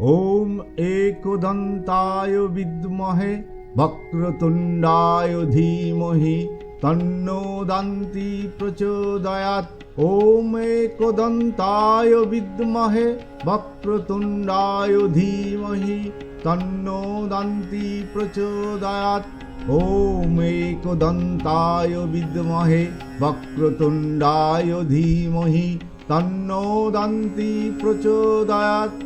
ওম একদন্তায় বিদ্মহে, বক্রতুণ্ডায় ধীমহি, তন্নো দান্তি প্রচোদয়াৎ। ওম একদন্তায় বিদ্মহে, বক্রতুণ্ডায় ধীমহি, তন্নো দান্তি প্রচোদয়াৎ। ওম একদন্তায় বিদ্মহে, বক্রতুণ্ডায় ধীমহি, তন্নো দান্তি প্রচোদয়াৎ।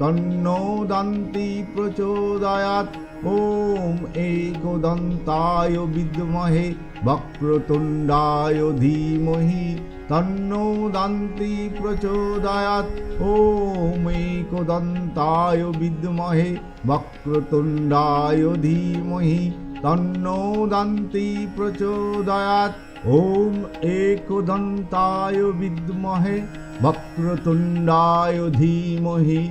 তন্নো দন্তি প্রচোদয়াৎ ওম একদন্তায় বিদ্মহে, বক্রতুণ্ডায় ধীমহি। তন্নো দন্তি প্রচোদয়াৎ ওম একদন্তায় বিদ্মহে, বক্রতুণ্ডায় ধীমহি। তন্নো দন্তি প্রচোদয়াৎ ওম একদন্তায় বিদ্মহে, বক্রতুণ্ডায় ধীমহি।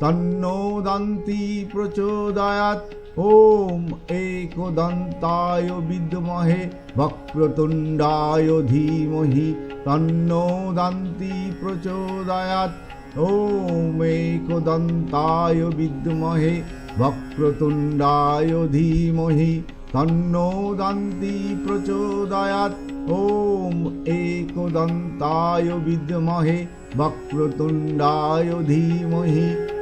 তন্নো দন্তি প্রচোদয়াৎ ওম একদন্তায় বিদ্মহে বক্রতুণ্ডায় ধীমহি তন্নো দন্তি প্রচোদয়াৎ ওম একদন্তায় বিদ্মহে বক্রতুণ্ডায় ধীমহি তন্নো দন্তি প্রচোদয়াৎ ওম একদন্তায় বিদ্মহে বক্রতুণ্ডায় ধীমহি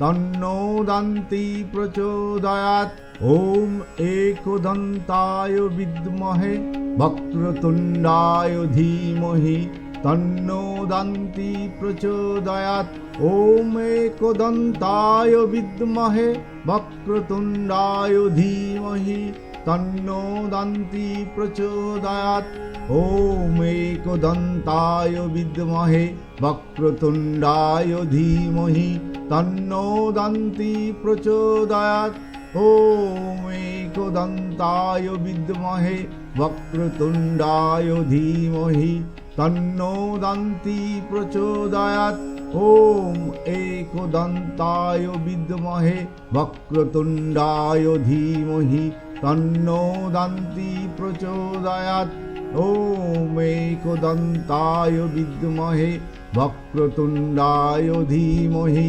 তন্নো দন্তি প্রচোদয়াৎ ওম একদন্তায় বিদ্মহে বক্রতুণ্ডায় ধীমহি তন্নো দন্তি প্রচোদয়াৎ ওম একদন্তায় বিদ্মহে বক্রতুণ্ডায় ধীমহি তন্নো দন্তি প্রচোদয়াৎ ওম একদন্তায় বিদ্মহে বক্রতুণ্ডায় ধীমহি তন্ন দন্তি প্রচোদয়াৎ ওম একদন্তায় বিদ্মহে বক্রতুণ্ডায় ধীমহি তন্ন দন্তি প্রচোদয়াৎ ওম একদন্তায় বিদ্মহে বক্রতুণ্ডায় ধীমহি তন্ন দন্তি প্রচোদয়াৎ ওম একদন্তায় বিদ্মহে বক্রতুণ্ডায় ধীমহি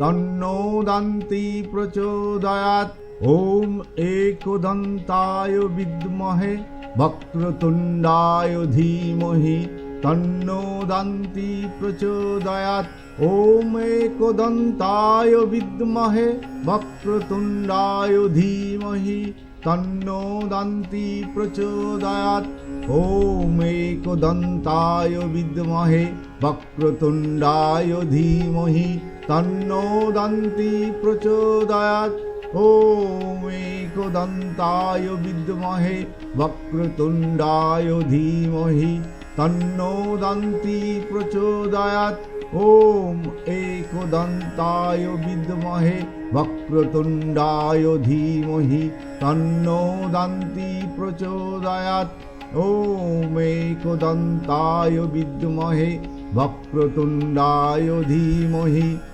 তন্নো দান্তি প্রচোদয়াৎ ওম একদন্তায় বিদ্মহে বক্রতুণ্ডায় ধীমহি তন্নো দান্তি প্রচোদয়াৎ ওম একদন্তায় বিদ্মহে বক্রতুণ্ডায় ধীমহি তন্নো দান্তি প্রচোদয়াৎ ওম একদন্তায় বিদ্মহে বক্রতুণ্ডায় ধীমহি तन्नो दन्ति प्रचोदयात् ॐ एकदन्ताय विद्महे वक्रतुण्डाय धीमहि तन्नो दन्ति प्रचोदयात् ॐ एकदन्ताय विद्महे वक्रतुण्डाय धीमहि तन्नो दन्ति प्रचोदयात् ॐ एकदन्ताय विद्महे वक्रतुण्डाय धीमहि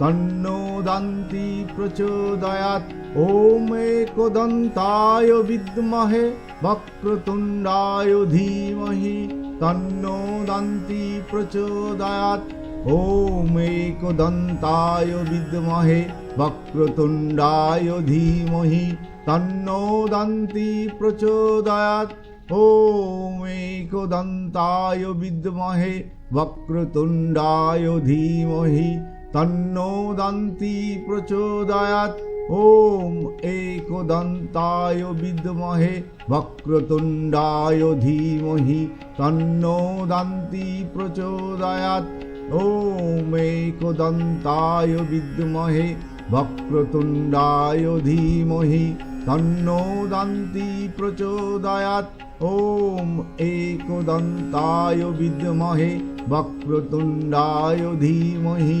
তন্নদান্তি প্রচোদয়াৎ ওম একদন্তায় বিদ্মহে বক্রতুণ্ডায় ধীমহি তন্নদান্তি প্রচোদয়াৎ ওম একদন্তায় বিদ্মহে বক্রতুণ্ডায় ধীমহি তন্নদান্তি প্রচোদয়াৎ ওম একদন্তায় বিদ্মহে বক্রতুণ্ডায় ধীমহি তন্নো দন্তি প্রচোদয়াত ওম একদন্তায় বিদ্মহে বক্রতুণ্ডায় ধীমহি তন্নো দন্তি প্রচোদয়াত ওম একদন্তায় বিদ্মহে বক্রতুণ্ডায় ধীমহি তন্নো দন্তি প্রচোদয়াত ওম একদন্তায় বিদ্মহে বক্রতুণ্ডায় ধীমহি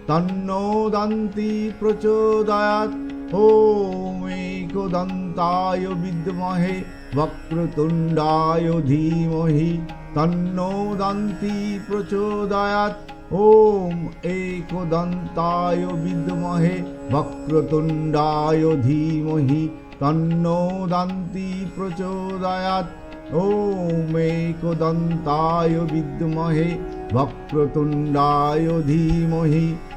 তন্ন দন্তি প্রচোদয়াত ওম একদন্তায় বিদ্মহে, বক্রতুণ্ডায় ধীমহি। তন্ন দন্তি প্রচোদয়াত ওম একদন্তায় বিদ্মহে, বক্রতুণ্ডায় ধীমহি। তন্ন দন্তি প্রচোদয়াত ওম একদন্তায় বিদ্মহে, বক্রতুণ্ডায় ধীমহি।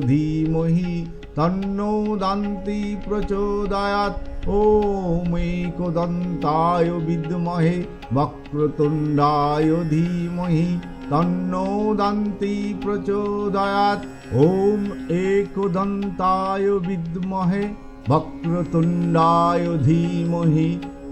धीमहि तन्नो दन्ति प्रचोदयात् ॐ एकदन्ताय विद्महे वक्रतुण्डाय धीमहि तन्नो दन्ति प्रचोदयात् ॐ एकदन्ताय विद्महे वक्रतुण्डाय धीमहि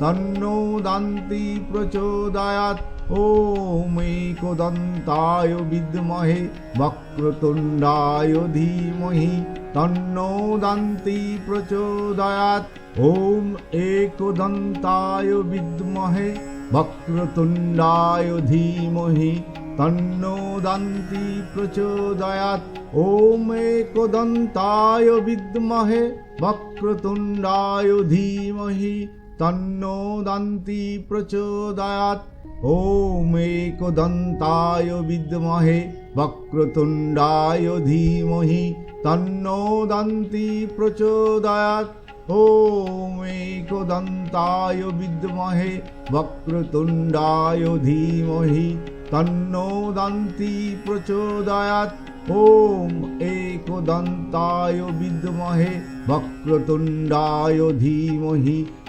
তন্নো দান্তি প্রচোদয়াৎ ওমেকদন্তায় বিদ্মহে বক্রতুণ্ডায় ধীমহি তন্নো দান্তি প্রচোদয়াৎ ওম একদন্তায় বিদ্মহে বক্রতুণ্ডায় ধীমহি তন্নো দান্তি প্রচোদয়াৎ ওম একদন্তায় বিদ্মহে বক্রতুণ্ডায় ধীমহি তন্নো দন্তি প্রচোদয়াৎ ওম একদন্তায় বিদ্মহে বক্রতুণ্ডায় ধীমহি তন্নো দন্তি প্রচোদয়াৎ ওম একদন্তায় বিদ্মহে বক্রতুণ্ডায় ধীমহি তন্নো দন্তি প্রচোদয়াৎ ওম একদন্তায় বিদ্মহে বক্রতুণ্ডায় ধীমহি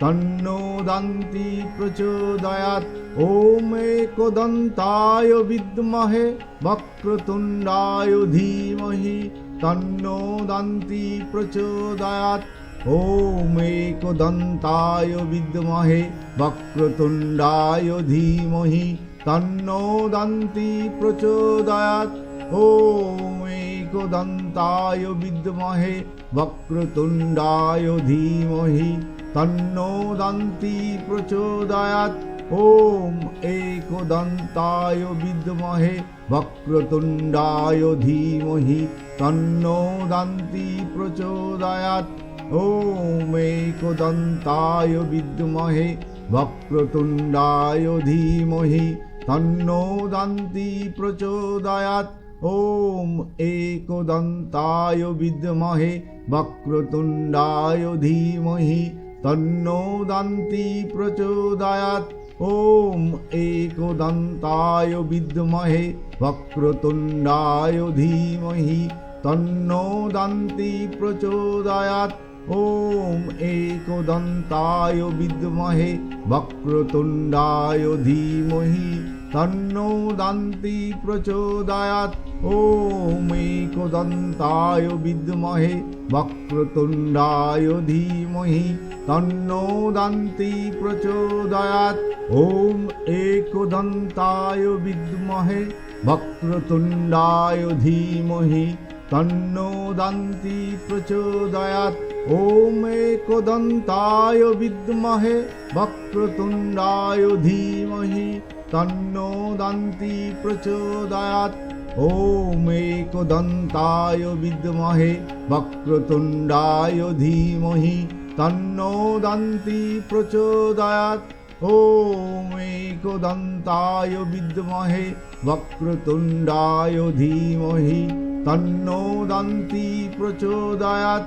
তন্নোদান্তি প্রচোদয়াৎ ওম একদন্তায় বিদ্মহে বক্রতুণ্ডায় ধীমহি তন্নোদান্তি প্রচোদয়াৎ ওম একদন্তায় বিদ্মহে বক্রতুণ্ডায় ধীমহি তন্নোদান্তি প্রচোদয়াৎ ওম একদন্তায় বিদ্মহে বক্রতুণ্ডায় ধীমহি তন্নো দন্তি প্রচোদয়াৎ। ওম একদন্তায় বিদ্মহে বক্রতুণ্ডায় ধীমহি। তন্নো দন্তি প্রচোদয়াৎ। ওম একদন্তায় বিদ্মহে বক্রতুণ্ডায় ধীমহি। তন্নো দন্তি প্রচোদয়াৎ। ওম একদন্তায় বিদ্মহে বক্রতুণ্ডায় ধীমহি। तन्नो दन्ति प्रचोदयात्। ॐ एकदन्ताय विद्महे, वक्रतुण्डाय धीमहि तन्नो दन्ति प्रचोदयात्। ॐ एकदन्ताय विद्महे, वक्रतुण्डाय धीमहि। तन्नो दन्ति प्रचोदयात् ॐ एकदन्ताय विद्महे वक्रतुण्डाय धीमहि तन्नो दन्ति प्रचोदयात् ॐ एकदन्ताय विद्महे वक्रतुण्डाय धीमहि तन्नो दन्ति प्रचोदयात् ॐ एकदन्ताय विद्महे वक्रतुण्डाय धीमहि তন্নো দন্তি প্রচোদয়াৎ ওম দন্তায় বিদ্মহে বক্রতুণ্ডায় ধীমহি তন্নো দন্তি প্রচোদয়াৎ ওম দন্তায় বিদ্মহে বক্রতুণ্ডায় ধীমহি তন্নো দন্তি প্রচোদয়াৎ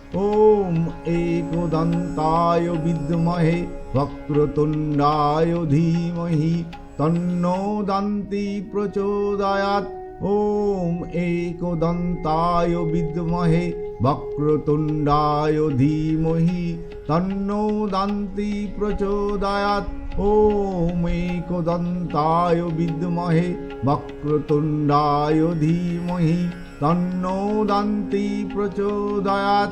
ওম একদন্তায় বিদ্মহে বক্রতুণ্ডায় ধীমহি তন্ন দন্তি প্রচোদয়াত ওম একদন্তায় বিদ্মহে বক্রতুণ্ডায় ধীমহি তন্ন দন্তি প্রচোদয়াত ওম একদন্তায় বিদ্মহে বক্রতুণ্ডায় ধীমহি তন্ন দন্তি প্রচোদয়াত